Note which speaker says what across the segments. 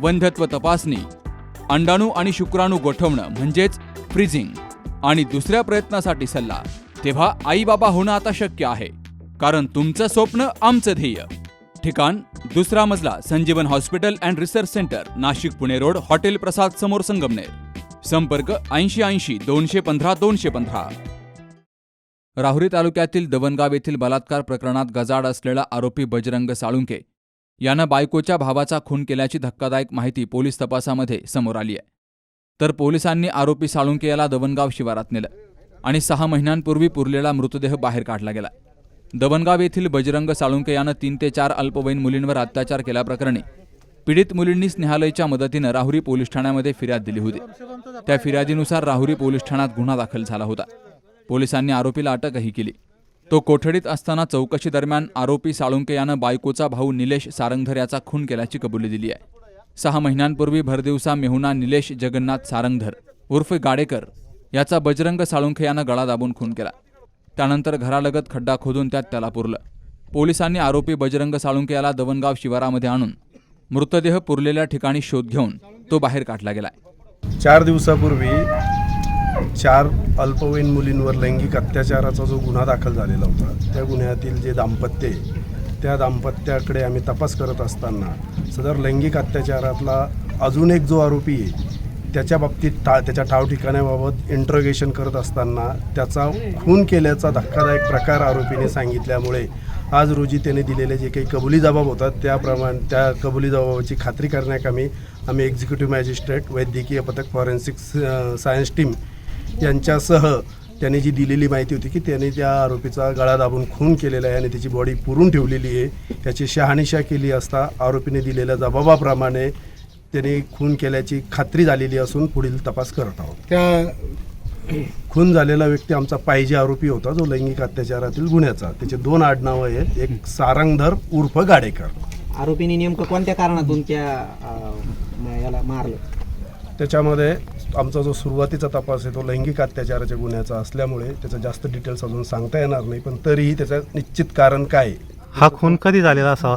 Speaker 1: वंध्यत्व तपासणी अंडाणू आणि शुक्राणू गोठवणं म्हणजेच फ्रीजिंग आणि दुसऱ्या प्रयत्नासाठी सल्ला. तेव्हा आई बाबा होणं आता शक्य आहे कारण तुमचं स्वप्न आमचं ध्येय. ठिकाण दुसरा मजला Sanjeevan hospital and research centre Nashik Pune road hotel Prasad समोर संगमनेर. संपर्क ऐंशी ऐंशी दोनशे पंधरा दोनशे पंधरा. राहुरी तालुक्यातील दवणगाव येथील बलात्कार प्रकरणात गजाड असलेला आरोपी बजरंग साळुंके यानं बायकोच्या भावाचा खून केल्याची धक्कादायक माहिती पोलीस तपासामध्ये समोर आली आहे. तर पोलिसांनी आरोपी साळुंके याला दवणगाव शिवारात नेलं आणि सहा महिन्यांपूर्वी पुरलेला मृतदेह बाहेर काढला गेला. दवणगाव येथील बजरंग साळुंके यानं तीन ते चार अल्पवयीन मुलींवर अत्याचार केल्याप्रकरणी पीडित मुलींनी स्नेहालयच्या मदतीनं राहुरी पोलीस ठाण्यामध्ये फिर्याद दिली होती. त्या फिर्यादीनुसार राहुरी पोलीस ठाण्यात गुन्हा दाखल झाला होता. पोलिसांनी आरोपीला अटकही केली. तो कोठडीत असताना चौकशी दरम्यान आरोपी साळुंके यानं बायकोचा भाऊ निलेश सारंगधर याचा खून केल्याची कबुली दिली आहे. सहा महिन्यांपूर्वी भरदिवसा मेहुना निलेश जगन्नाथ सारंगधर उर्फ गाडेकर याचा बजरंग साळुंखे यानं गळा दाबून खून केला. त्यानंतर घरालगत खड्डा खोदून त्यात त्याला पुरलं. पोलिसांनी आरोपी बजरंग साळुंके याला दवणगाव शिवारामध्ये आणून मृतदेह पुरलेल्या ठिकाणी शोध घेऊन तो बाहेर काढला गेलाय.
Speaker 2: चार दिवसापूर्वी चार अल्पवयीन मुलींवर लैंगिक अत्याचाराचा जो गुन्हा दाखल झालेला होता त्या गुन्ह्यातील जे दाम्पत्य आहे त्या दाम्पत्याकडे आम्ही तपास करत असताना सदर लैंगिक अत्याचारातला अजून एक जो आरोपी आहे त्याच्या बाबतीत टा त्याच्या ठाव ठिकाण्याबाबत इंट्रोगेशन करत असताना त्याचा खून केल्याचा धक्कादायक प्रकार आरोपीने सांगितल्यामुळे आज रोजी त्याने दिलेले जे काही कबुली जबाब होतात त्याप्रमाणे त्या कबुली जबाबाची खात्री करण्याकामी आम्ही एक्झिक्युटिव्ह मॅजिस्ट्रेट वैद्यकीय पथक फॉरेन्सिक सायन्स टीम यांच्यासह त्याने जी दिलेली माहिती होती की त्याने त्या आरोपीचा गळा दाबून खून केलेला आहे आणि त्याची बॉडी पुरून ठेवलेली आहे याची शहानिशा केली असता आरोपीने दिलेल्या जबाबाप्रमाणे त्याने खून केल्याची खात्री झालेली असून पुढील तपास करत आहोत.
Speaker 3: त्या
Speaker 2: खून झालेला व्यक्ती आमचा पाहिजे आरोपी होता जो लैंगिक अत्याचारातील गुन्ह्याचा. त्याचे दोन आडनावं आहेत एक सारंगधर उर्फ गाडेकर.
Speaker 4: आरोपीने नेमकं कोणत्या कारणातून त्या याला मारलं?
Speaker 2: त्याच्यामध्ये आमचा जो सुरुवातीचा तपास आहे तो लैंगिक अत्याचाराच्या गुन्ह्याचा असल्यामुळे त्याचं जास्त डिटेल्स अजून सांगता येणार नाही पण तरीही त्याचं निश्चित कारण काय?
Speaker 3: हा खून कधी झालेला असावा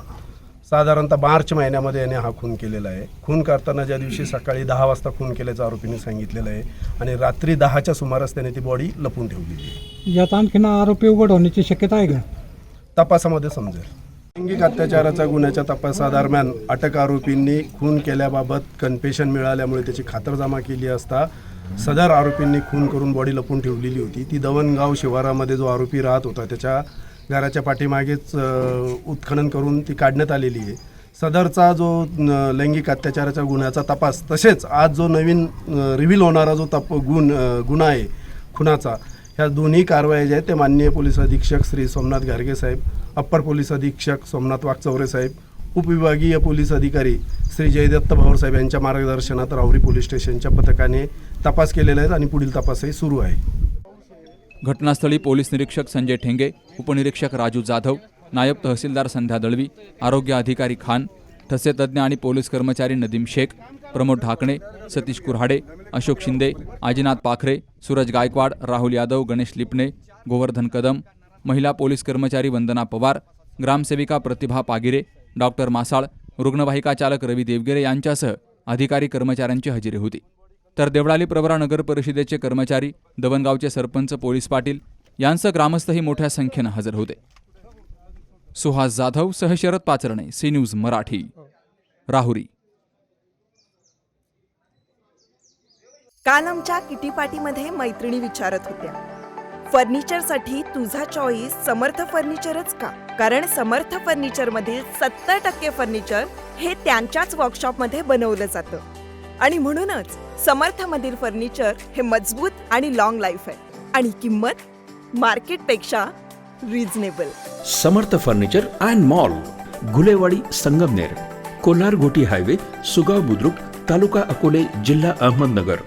Speaker 2: साधारणतः मार्च महिन्यामध्ये याने हा खून केलेला आहे. खून करताना ज्या दिवशी सकाळी दहा वाजता खून केल्याचं आरोपीने सांगितलेलं आहे आणि रात्री दहाच्या सुमारास त्याने ती बॉडी लपून ठेवलेली आहे.
Speaker 5: यात आणखीन आरोपी उघड होण्याची शक्यता आहे का?
Speaker 2: तपासामध्ये समजेल. लैंगिक अत्याचाराच्या गुन्ह्याच्या तपासादरम्यान अटक आरोपींनी खून केल्याबाबत कन्फेशन मिळाल्यामुळे त्याची खातरजमा केली असता सदर आरोपींनी खून करून बॉडी लपून ठेवलेली होती. ती दवणगाव शिवारामध्ये जो आरोपी राहत होता त्याच्या घराच्या पाठीमागेच उत्खनन करून ती काढण्यात आलेली आहे. सदरचा जो लैंगिक अत्याचाराच्या गुन्ह्याचा तपास तसेच आज जो नवीन रिव्हील होणारा जो तप गुण गुन्हा आहे खुनाचा ह्या दोन्ही कारवाया ज्या आहेत ते माननीय पोलीस अधीक्षक श्री सोमनाथ गारगे साहेब अप्पर पोलीस अधीक्षक सोमनाथ वागचौरे साहेब उपविभागीय पोलीस अधिकारी श्री जयदत्त भाऊर साहेब यांच्या मार्गदर्शनात राहुरी पोलीस स्टेशनच्या पथकाने तपास केलेला आहे आणि पुढील तपासही सुरू आहे.
Speaker 1: घटनास्थळी पोलीस निरीक्षक संजय ठेंगे उपनिरीक्षक राजू जाधव नायब तहसीलदार संध्या दळवी आरोग्य अधिकारी खान ठसे तज्ज्ञ आणि पोलीस कर्मचारी नदीम शेख प्रमोद ढाकणे सतीश कुऱ्हाडे अशोक शिंदे आजीनाथ पाखरे सूरज गायकवाड राहुल यादव गणेश लिपणे गोवर्धन कदम महिला पोलीस कर्मचारी वंदना पवार ग्रामसेविका प्रतिभा पागिरे डॉक्टर मासाळ रुग्णवाहिका चालक रवी देवगिरे यांच्यासह अधिकारी कर्मचाऱ्यांची हजेरी होती. तर देवळाली प्रवरा नगर परिषदेचे कर्मचारी दवणगावचे सरपंच पोलीस पाटील यांसह ग्रामस्थही मोठ्या संख्येनं हजर होते. सुहास जाधव सह शरद पाचरणे सी न्यूज मराठी. राहुरी.
Speaker 6: काल आमच्या किटी पार्टीमध्ये मैत्रिणी विचारत होत्या. फर्निचरसाठी तुझा चॉईस समर्थ फर्निचरच का? कारण समर्थ फर्निचर मधील सत्तर टक्के फर्निचर हे त्यांच्याच वर्कशॉपमध्ये बनवलं जातं. आणि म्हणूनच समर्थ मधील फर्निचर हे मजबूत आणि लॉंग लाईफ आहे. आणि किंमत मार्केटपेक्षा reasonable
Speaker 7: Samarth furniture and mall Gulewadi Sangamner. Kolhar Goti highway Sugaon Budruk taluka Akole जिल्हा अहमदनगर.